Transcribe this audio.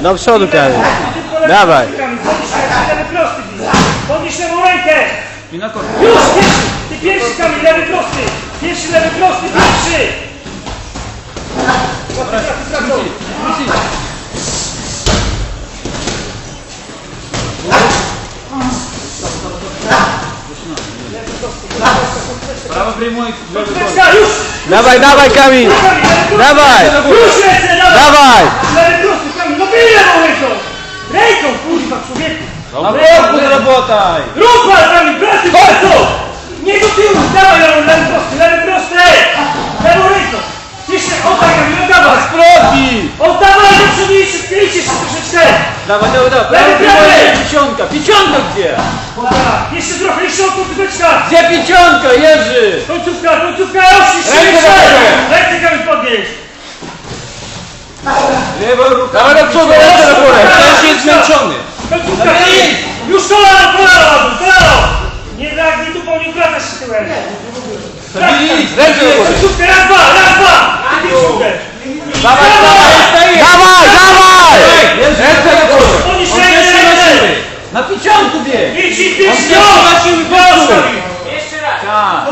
Do przodu Kamil. Dawaj. Lewy prosty bij. Podnieś lewą rękę. I na koniec. Już, pierwszy. Ty pierwszy Kamil, lewy prosty. Pierwszy lewy prosty, pierwszy. Prawo. Czekaj, już. Dawaj, dawaj Kamil. Dawaj. Już lecę, Na boku zrobotaj! Rób pan Kamil, pracy, bardzo. Nie do tyłu, dawaj lewą, lewy prosty, lewy prosty. Lewą ręką. Jeszcze, oddaj Kamil, oddawaj. Profi! Oddawaj do przodu, skryjcie się troszeczkę. Dawaj, dawaj, dawaj. Prawy. wyjmuj, piątka. Piątka gdzie? Dobra, jeszcze trochę, jeszcze od końcóweczka. Gdzie piątka, Jerzy? Końcówka, końcówka, już, jeszcze, jeszcze. Rękę Kamil podnieś. Lewą ręką. Dawaj do przodu, ręce do góry. Też jest zmęczony. Dobra, idź. Już kolano, kolano, kolano. Nie tak, nie tu nie wracasz się tyłem. Stabiliz, Ręce do góry. Końcówkę, raz, dwa, raz, dwa. Ty pięciówkę. Dawaj, dawaj. Dawaj, dawaj. Ręce do góry. Rękę, pierwszy na piątku bieg. Idź, idź, idź, Zostaw wyszły. ich. Tak.